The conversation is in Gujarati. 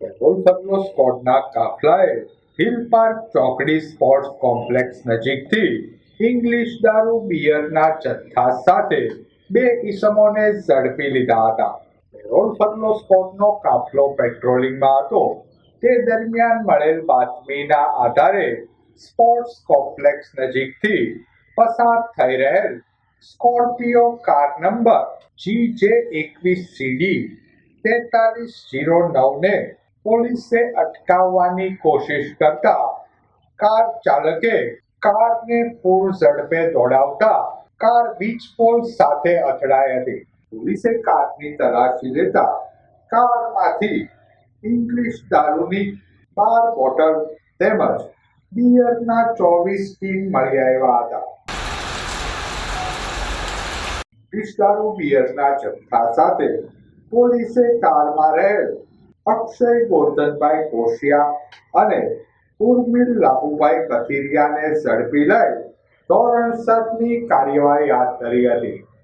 પેટ્રોલ પંપનો સ્કોડના કાફલાએ હિલ પાર્ક ચોકડી સ્પોર્ટ્સ કોમ્પ્લેક્સ નજીકથી ઇંગ્લિશ દારૂ બિયરના જથ્થા સાથે બે ઈસમોને ઝડપી લીધા હતા. પેટ્રોલ પંપનો સ્કોડનો કાફલો પેટ્રોલિંગમાં હતો. તે દરમિયાન મળેલ બાતમીના આધારે સ્પોર્ટ્સ કોમ્પ્લેક્સ નજીકથી પસાર થઈ રહેલ સ્કોર્પિયો કાર નંબર જી જે એકવીસ સીડી તેતાલીસ જીરો નવને પોલીસે અટકાવવાની કોશિશ કરતા કાર ચાલકે કારને પૂર ઝડપે દોડાવતા કાર વીજ પોલ સાથે અથડાઈ હતી. પોલીસે કારની તલાશી લેતા કારમાંથી ઇંગ્લિશ દારૂની બાર બોટલ તેમજ બિયરના ચોવીસ ટીન મળી આવ્યા હતા. ઇંગ્લિશ દારૂ બિયરના જથ્થા સાથે પોલીસે કારમાં રહેલ અક્ષય ગોરધનભાઈ કોશિયા અને ઉર્મિલ લાભુભાઈ કથિરિયાને ઝડપી લઈ ધોરણસરની કાર્યવાહી હાથ ધરી હતી.